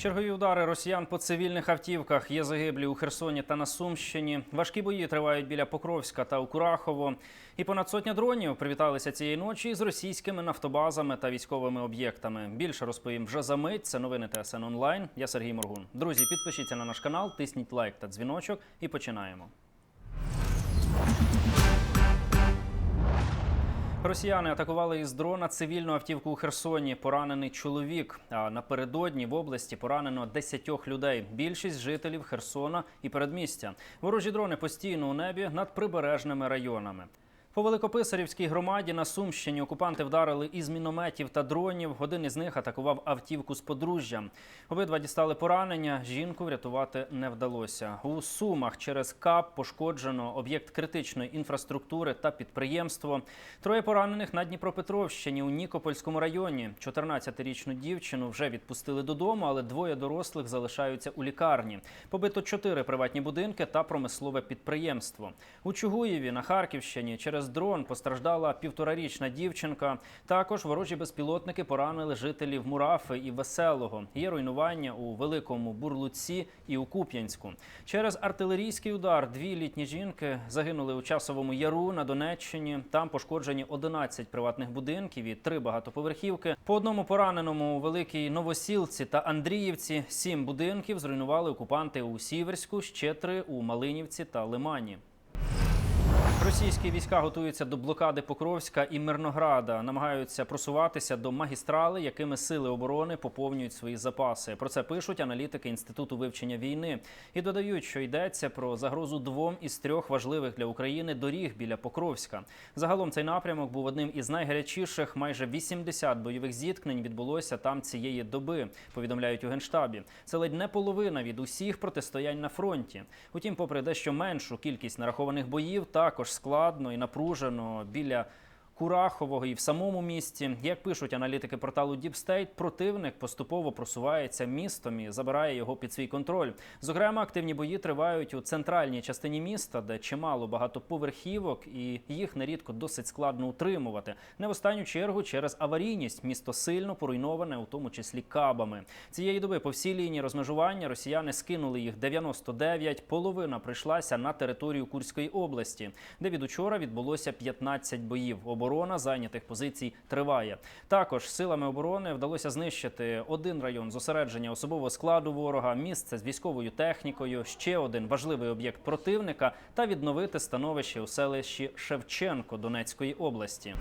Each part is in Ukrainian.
Чергові удари росіян по цивільних автівках є загиблі у Херсоні та на Сумщині. Важкі бої тривають біля Покровська та у Курахово. І понад сотня дронів привіталися цієї ночі з російськими нафтобазами та військовими об'єктами. Більше розповім вже за мить. Це новини ТСН онлайн. Я Сергій Моргун. Друзі, підпишіться на наш канал, тисніть лайк та дзвіночок і починаємо. Росіяни атакували із дрона цивільну автівку у Херсоні. Поранений чоловік. А напередодні в області поранено 10 людей. Більшість жителів Херсона і передмістя. Ворожі дрони постійно у небі над прибережними районами. По Великописарівській громаді на Сумщині окупанти вдарили із мінометів та дронів. Один із них атакував автівку з подружжям. Обидва дістали поранення. Жінку врятувати не вдалося. У Сумах через КАП пошкоджено об'єкт критичної інфраструктури та підприємство. Троє поранених на Дніпропетровщині у Нікопольському районі. 14-річну дівчину вже відпустили додому, але двоє дорослих залишаються у лікарні. Побито чотири приватні будинки та промислове підприємство. У Чугуєві на Харківщині через дрон постраждала півторарічна дівчинка. Також ворожі безпілотники поранили жителів Мурафи і Веселого. Є руйнування у Великому Бурлуці і у Куп'янську. Через артилерійський удар дві літні жінки загинули у часовому яру на Донеччині. Там пошкоджені 11 приватних будинків і три багатоповерхівки. По одному пораненому у Великій Новосілці та Андріївці сім будинків зруйнували окупанти у Сіверську, ще три у Малинівці та Лимані. Російські війська готуються до блокади Покровська і Мирнограда, намагаються просуватися до магістрали, якими сили оборони поповнюють свої запаси. Про це пишуть аналітики інституту вивчення війни і додають, що йдеться про загрозу двом із трьох важливих для України доріг біля Покровська. Загалом цей напрямок був одним із найгарячіших. Майже 80 бойових зіткнень відбулося там цієї доби. Повідомляють у генштабі. Це ледь не половина від усіх протистоянь на фронті. Утім, попри дещо меншу кількість нарахованих боїв, також складно і напружено біля. Курахового і в самому місті, як пишуть аналітики порталу Deep State, противник поступово просувається містом і забирає його під свій контроль. Зокрема, активні бої тривають у центральній частині міста, де чимало багатоповерхівок, і їх нерідко досить складно утримувати. Не в останню чергу через аварійність місто сильно поруйноване, у тому числі кабами. Цієї доби по всій лінії розмежування росіяни скинули їх 99, Половина прийшлася на територію Курської області, де від учора відбулося 15 боїв. Оборона зайнятих позицій триває. Також силами оборони вдалося знищити один район зосередження особового складу ворога, місце з військовою технікою, ще один важливий об'єкт противника та відновити становище у селищі Шевченко Донецької області.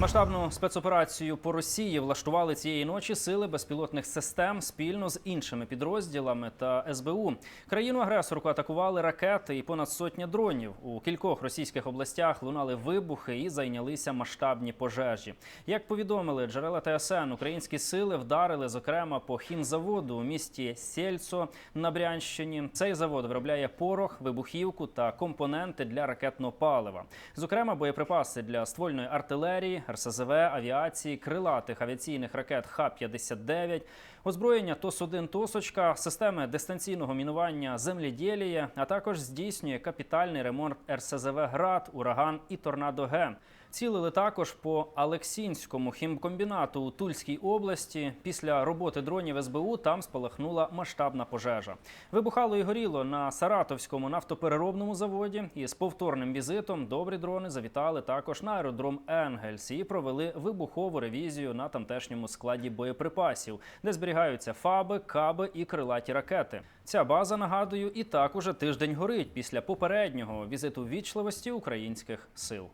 Масштабну спецоперацію по Росії влаштували цієї ночі сили безпілотних систем спільно з іншими підрозділами та СБУ. Країну агресорку атакували ракети і понад сотня дронів. У кількох російських областях лунали вибухи і зайнялися масштабні пожежі. Як повідомили джерела ТСН, українські сили вдарили зокрема по хімзаводу у місті Сєльцо на Брянщині. Цей завод виробляє порох, вибухівку та компоненти для ракетного палива. Зокрема, боєприпаси для ствольної артилерії. РСЗВ, авіації, крилатих авіаційних ракет Х-59, озброєння ТОС-1 «Тосочка», системи дистанційного мінування земліділія, а також здійснює капітальний ремонт РСЗВ «Град», «Ураган» і «Торнадо-Г». Цілили також по Алексінському хімкомбінату у Тульській області. Після роботи дронів СБУ там спалахнула масштабна пожежа. Вибухало і горіло на Саратовському нафтопереробному заводі. І з повторним візитом добрі дрони завітали також на аеродром Енгельс і провели вибухову ревізію на тамтешньому складі боєприпасів, де зберігаються фаби, каби і крилаті ракети. Ця база, нагадую, і так уже тиждень горить після попереднього візиту вічливості українських сил.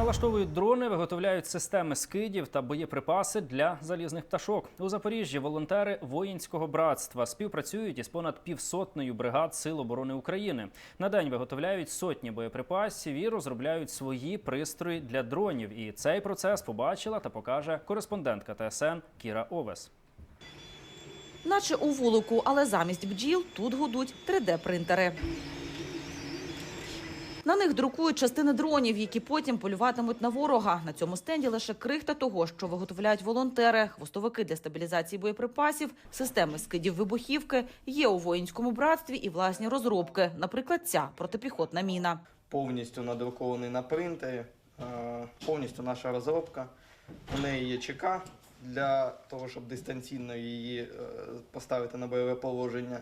Налаштовують дрони, виготовляють системи скидів та боєприпаси для залізних пташок. У Запоріжжі волонтери воїнського братства співпрацюють із понад півсотнею бригад Сил оборони України. На день виготовляють сотні боєприпасів і розробляють свої пристрої для дронів. І цей процес побачила та покаже кореспондентка ТСН Кіра Овес. Наче у вулику, але замість бджіл тут гудуть 3D-принтери. На них друкують частини дронів, які потім полюватимуть на ворога. На цьому стенді лише крихта того, що виготовляють волонтери, хвостовики для стабілізації боєприпасів, системи скидів вибухівки. Є у воїнському братстві і власні розробки. Наприклад, ця протипіхотна міна. повністю надрукований на принтері, е, повністю наша розробка. У неї є ЧК, для того, щоб дистанційно її е, поставити на бойове положення.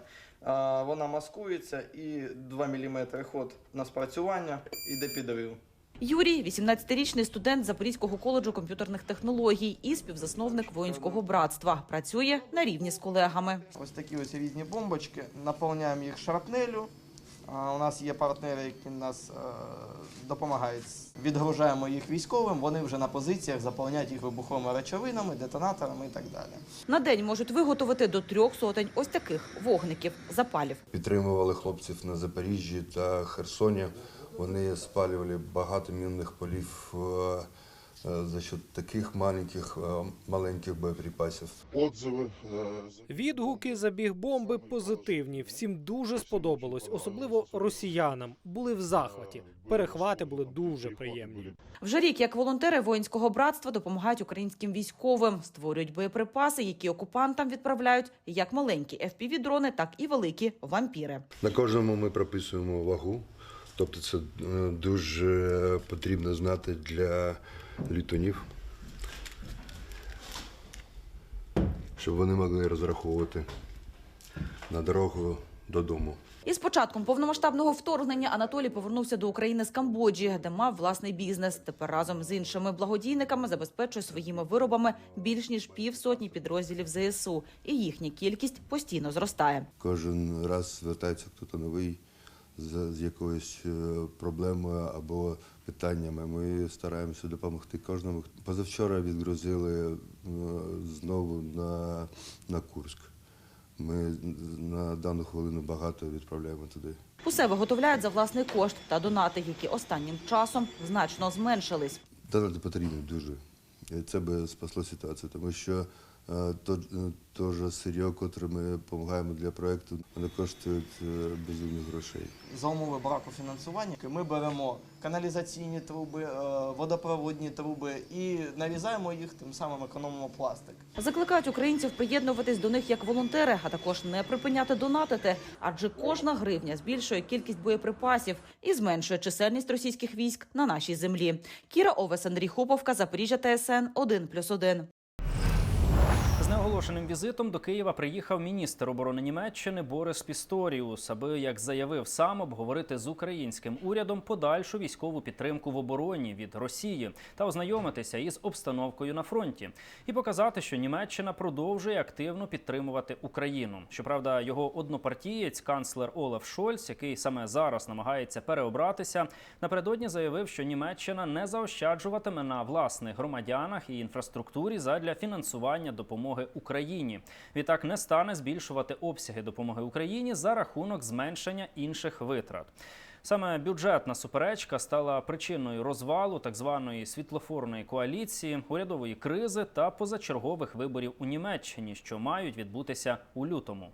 Вона маскується і 2 мм ход на спрацювання іде підрив. Юрій, 18-річний студент Запорізького коледжу комп'ютерних технологій і співзасновник воїнського братства. Працює на рівні з колегами. Ось такі ось різні бомбочки. Наповняємо їх шрапнелю. А, У нас є партнери, які нас е, допомагають. Відгружаємо їх військовим. Вони вже на позиціях заповняють їх вибуховими речовинами, детонаторами і так далі. На день можуть виготовити до трьох сотень ось таких вогників запалів. Підтримували хлопців на Запоріжжі та Херсоні. Вони спалювали багато мінних полів е, за счет таких маленьких, е, маленьких боєприпасів. отзиви. е, Відгуки за біг бомби позитивні. Всім дуже сподобалось, особливо росіянам. Були в захваті. Перехвати були дуже приємні. Вже рік як волонтери воїнського братства допомагають українським військовим, створюють боєприпаси, які окупантам відправляють як маленькі fpv дрони так і великі вампіри. На кожному ми прописуємо вагу. Тобто це е, дуже потрібно знати для літунів, щоб вони могли розраховувати на дорогу додому. Із початком повномасштабного вторгнення Анатолій повернувся до України з Камбоджі, де мав власний бізнес. Тепер разом з іншими благодійниками забезпечує своїми виробами більш ніж півсотні підрозділів ЗСУ, і їхня кількість постійно зростає. Кожен раз звертається хтось новий з, з якоюсь е, проблемою або питаннями. Ми стараємося допомогти кожному. Позавчора відгрузили е, знову на, на Курськ. Ми на дану хвилину багато відправляємо туди. Усе виготовляють за власний кошт та донати, які останнім часом значно зменшились. Донати потрібні дуже. Це би спасло ситуацію, тому що е, то, е, сир'я, котре ми допомагаємо для проєкту, воно коштує е, безумних грошей. За умови браку фінансування ми беремо каналізаційні труби, водопроводні труби і нарізаємо їх, тим самим економимо пластик. Закликають українців приєднуватись до них як волонтери, а також не припиняти донатити, адже кожна гривня збільшує кількість боєприпасів і зменшує чисельність російських військ на нашій землі. Кіра Овес, Андрій Хуповка, Запоріжжя ТСН 1+,1. З візитом до Києва приїхав міністр оборони Німеччини Борис Пісторіус, аби, як заявив сам, обговорити з українським урядом подальшу військову підтримку в обороні від Росії та ознайомитися із обстановкою на фронті і показати, що Німеччина продовжує активно підтримувати Україну. Щоправда, його однопартієць, канцлер Олаф Шольц, який саме зараз намагається переобратися, напередодні заявив, що Німеччина не заощаджуватиме на власних громадянах і інфраструктурі задля фінансування допомоги Україні. Відтак не стане збільшувати обсяги допомоги Україні за рахунок зменшення інших витрат. Саме бюджетна суперечка стала причиною розвалу так званої світлофорної коаліції, урядової кризи та позачергових виборів у Німеччині, що мають відбутися у лютому.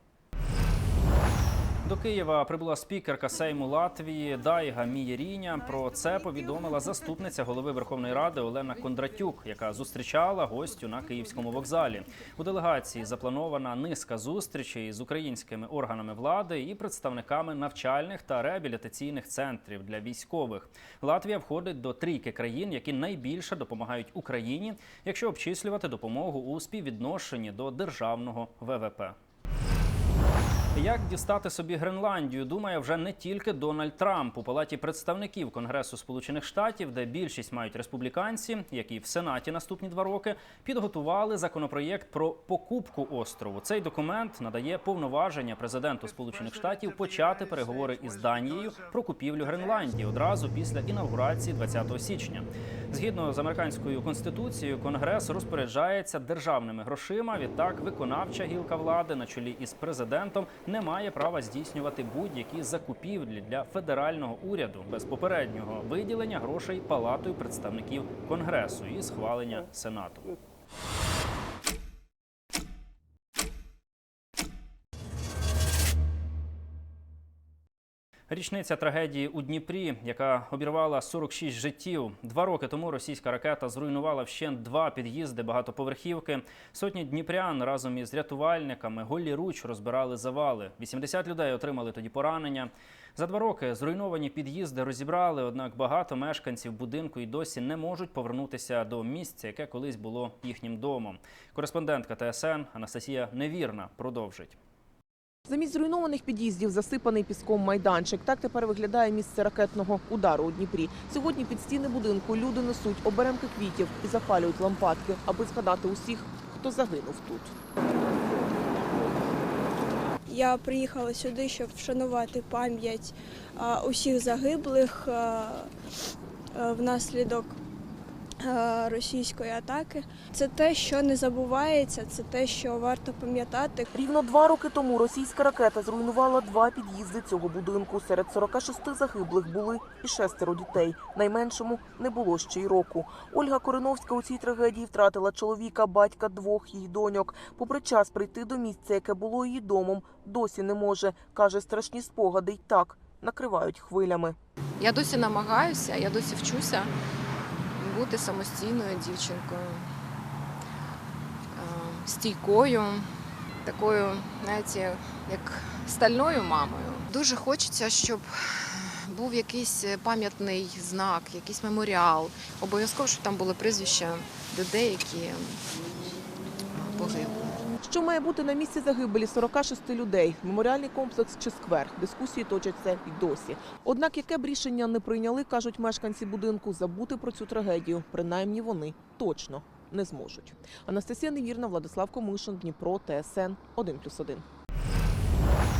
До Києва прибула спікерка Сейму Латвії Дайга Мієріня. Про це повідомила заступниця голови Верховної Ради Олена Кондратюк, яка зустрічала гостю на київському вокзалі. У делегації запланована низка зустрічей з українськими органами влади і представниками навчальних та реабілітаційних центрів для військових. Латвія входить до трійки країн, які найбільше допомагають Україні, якщо обчислювати допомогу у співвідношенні до державного ВВП. Як дістати собі Гренландію, думає вже не тільки Дональд Трамп у палаті представників Конгресу Сполучених Штатів, де більшість мають республіканці, які в Сенаті наступні два роки підготували законопроєкт про покупку острову. Цей документ надає повноваження президенту Сполучених Штатів почати переговори із Данією про купівлю Гренландії одразу після інаугурації 20 січня. Згідно з американською конституцією, конгрес розпоряджається державними грошима. Відтак, виконавча гілка влади на чолі із президентом не має права здійснювати будь-які закупівлі для федерального уряду без попереднього виділення грошей палатою представників конгресу і схвалення сенату. Річниця трагедії у Дніпрі, яка обірвала 46 життів. Два роки тому російська ракета зруйнувала вщент два під'їзди багатоповерхівки. Сотні дніпрян разом із рятувальниками голі руч розбирали завали. 80 людей отримали тоді поранення. За два роки зруйновані під'їзди розібрали, однак багато мешканців будинку і досі не можуть повернутися до місця, яке колись було їхнім домом. Кореспондентка ТСН Анастасія Невірна продовжить. Замість зруйнованих під'їздів засипаний піском майданчик. Так тепер виглядає місце ракетного удару у Дніпрі. Сьогодні під стіни будинку люди несуть оберемки квітів і запалюють лампадки, аби згадати усіх, хто загинув тут. Я приїхала сюди, щоб вшанувати пам'ять усіх загиблих внаслідок російської атаки. Це те, що не забувається, це те, що варто пам'ятати. Рівно два роки тому російська ракета зруйнувала два під'їзди цього будинку. Серед 46 загиблих були і шестеро дітей. Найменшому не було ще й року. Ольга Кореновська у цій трагедії втратила чоловіка, батька двох її доньок. Попри час прийти до місця, яке було її домом, досі не може. Каже, страшні спогади й так накривають хвилями. Я досі намагаюся, я досі вчуся бути самостійною дівчинкою, е, стійкою, такою, знаєте, як стальною мамою. Дуже хочеться, щоб був якийсь пам'ятний знак, якийсь меморіал. Обов'язково, щоб там були прізвища людей, які е, погибли. Що має бути на місці загибелі 46 людей? Меморіальний комплекс чи сквер? Дискусії точаться й досі. Однак, яке б рішення не прийняли, кажуть мешканці будинку, забути про цю трагедію, принаймні вони точно не зможуть. Анастасія Невірна, Владислав Комишин, Дніпро, ТСН 1+,1.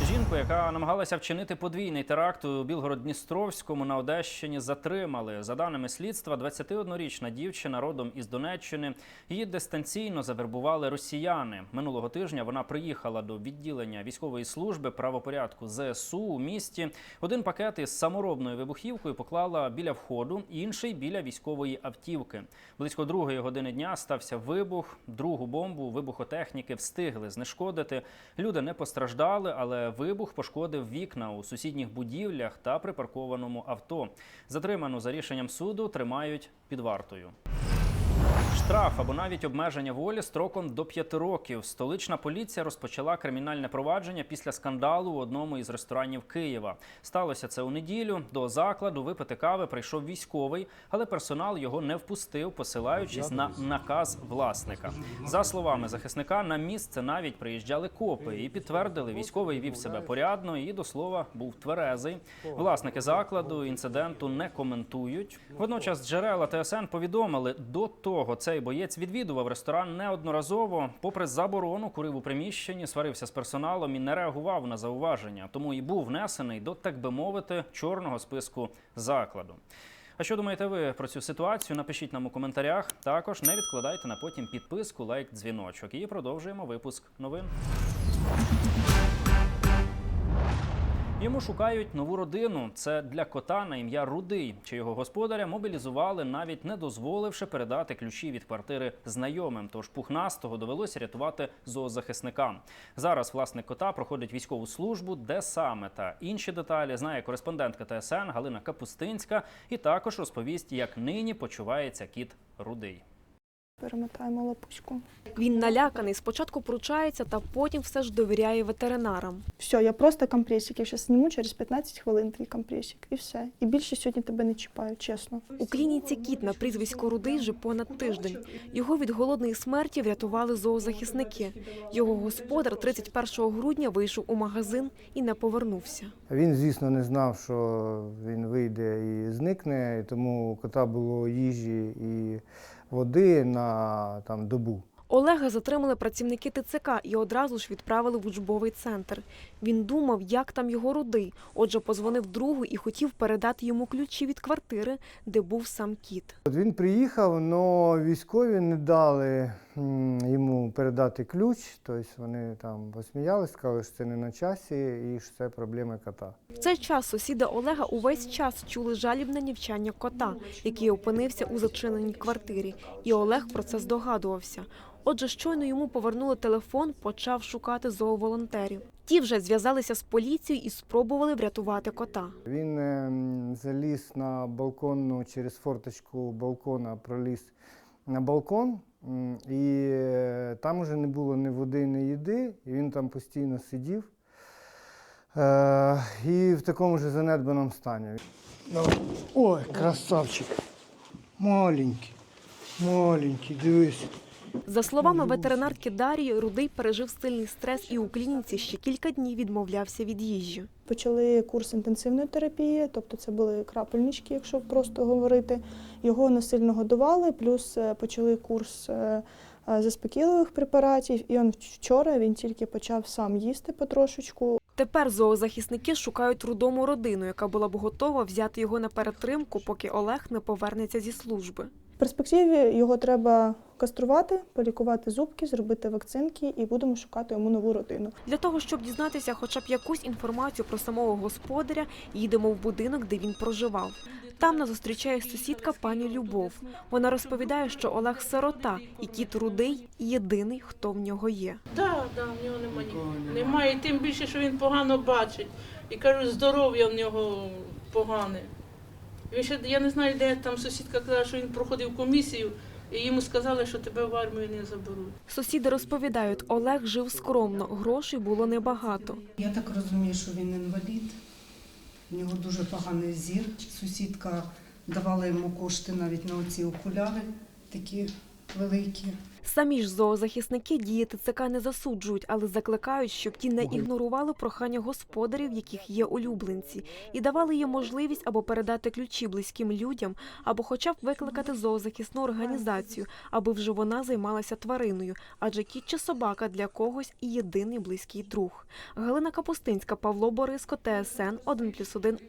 Жінку, яка намагалася вчинити подвійний теракт у Білгород-Дністровському на Одещині, затримали. За даними слідства, 21-річна дівчина родом із Донеччини. Її дистанційно завербували росіяни. Минулого тижня вона приїхала до відділення військової служби правопорядку ЗСУ у місті. Один пакет із саморобною вибухівкою поклала біля входу, інший біля військової автівки. Близько другої години дня стався вибух. Другу бомбу вибухотехніки встигли знешкодити. Люди не постраждали, але вибух пошкодив вікна у сусідніх будівлях та припаркованому авто. Затриману за рішенням суду тримають під вартою. Штраф або навіть обмеження волі строком до п'яти років. Столична поліція розпочала кримінальне провадження після скандалу у одному із ресторанів Києва. Сталося це у неділю. До закладу випити кави прийшов військовий, але персонал його не впустив, посилаючись на наказ власника. За словами захисника, на місце навіть приїжджали копи і підтвердили, військовий вів себе порядно і до слова був тверезий. Власники закладу інциденту не коментують. Водночас джерела ТСН повідомили, до того цей боєць відвідував ресторан неодноразово. Попри заборону, курив у приміщенні, сварився з персоналом і не реагував на зауваження, тому і був внесений до, так би мовити, чорного списку закладу. А що думаєте ви про цю ситуацію? Напишіть нам у коментарях. Також не відкладайте на потім підписку, лайк, дзвіночок. І продовжуємо випуск новин. Йому шукають нову родину. Це для кота на ім'я Рудий, чи його господаря мобілізували, навіть не дозволивши передати ключі від квартири знайомим. Тож пухнастого довелося рятувати зоозахисникам. Зараз власник кота проходить військову службу, де саме та інші деталі знає кореспондентка ТСН Галина Капустинська, і також розповість, як нині почувається кіт Рудий. Перемотаємо лапочку. Він наляканий, спочатку пручається, та потім все ж довіряє ветеринарам. Все, я просто компресик. Я зараз зніму через 15 хвилин твій компресик. І все. І більше сьогодні тебе не чіпаю, чесно. У клініці кіт на прізвисько Рудий вже понад тиждень. Його від голодної смерті врятували зоозахисники. Його господар 31 грудня вийшов у магазин і не повернувся. Він, звісно, не знав, що він вийде і зникне, і тому у кота було їжі і води на там, добу. Олега затримали працівники ТЦК і одразу ж відправили в учбовий центр. Він думав, як там його роди. Отже, позвонив другу і хотів передати йому ключі від квартири, де був сам кіт. От він приїхав, але військові не дали йому передати ключ. Тобто вони там посміялись, сказали, що це не на часі і що це проблеми кота. В цей час сусіди Олега увесь час чули жалібне нівчання кота, який опинився у зачиненій квартирі, і Олег про це здогадувався. Отже, щойно йому повернули телефон, почав шукати зооволонтерів. Ті вже зв'язалися з поліцією і спробували врятувати кота. Він ем, заліз на балконну через форточку балкона, проліз на балкон, і е, там уже не було ні води, ні їди, і він там постійно сидів. Е, і в такому ж занедбаному стані. Ой, красавчик. Маленький, маленький, дивись. За словами ветеринарки Дарії, Рудий пережив сильний стрес і у клініці ще кілька днів відмовлявся від їжі. Почали курс інтенсивної терапії, тобто це були крапельнички, якщо просто говорити. Його не сильно годували, плюс е, почали курс е, е, заспокійливих препаратів. І он вчора він тільки почав сам їсти потрошечку. Тепер зоозахисники шукають рудому родину, яка була б готова взяти його на перетримку, поки Олег не повернеться зі служби. В перспективі його треба каструвати, полікувати зубки, зробити вакцинки і будемо шукати йому нову родину. Для того, щоб дізнатися хоча б якусь інформацію про самого господаря, їдемо в будинок, де він проживав. Там нас зустрічає сусідка пані Любов. Вона розповідає, що Олег сирота, і кіт рудий єдиний, хто в нього є. Так, да, в нього немає. Немає, тим більше, що він погано бачить. І кажуть, здоров'я в нього погане. Він ще, я не знаю, де там сусідка казала, що він проходив комісію, і йому сказали, що тебе в армію не заберуть. Сусіди розповідають, Олег жив скромно, грошей було небагато. Я так розумію, що він інвалід. У нього дуже поганий зір. Сусідка давала йому кошти навіть на оці окуляри, такі великі. Самі ж зоозахисники дії ТЦК не засуджують, але закликають, щоб ті не ігнорували прохання господарів, яких є улюбленці, і давали їм можливість або передати ключі близьким людям, або хоча б викликати зоозахисну організацію, аби вже вона займалася твариною, адже кіт чи собака для когось і єдиний близький друг. Галина Капустинська, Павло Бориско, ТСН 1+,1,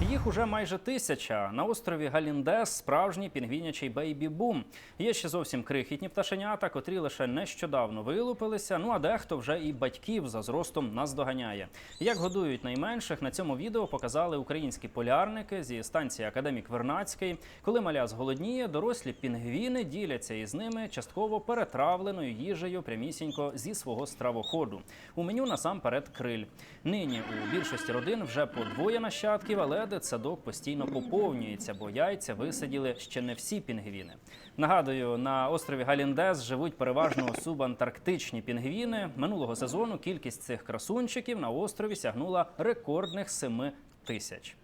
Їх уже майже тисяча. На острові Галіндес справжній пінгвінячий бейбі-бум. Є ще зовсім крихітні пташенята, котрі лише нещодавно вилупилися. Ну а дехто вже і батьків за зростом наздоганяє. Як годують найменших, на цьому відео показали українські полярники зі станції Академік Вернацький. Коли маля зголодніє, дорослі пінгвіни діляться із ними частково перетравленою їжею прямісінько зі свого стравоходу. У меню насамперед криль. Нині у більшості родин вже по двоє нащадків, але дитсадок постійно поповнюється, бо яйця висаділи ще не всі пінгвіни. Нагадую, на острові Галіндес живуть переважно субантарктичні пінгвіни. Минулого сезону кількість цих красунчиків на острові сягнула рекордних 7 тисяч.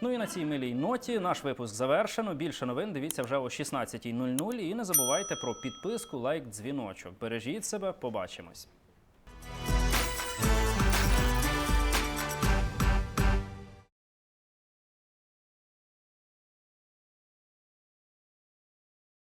Ну і на цій милій ноті наш випуск завершено. Більше новин дивіться вже о 16.00. І не забувайте про підписку, лайк, дзвіночок. Бережіть себе, побачимось.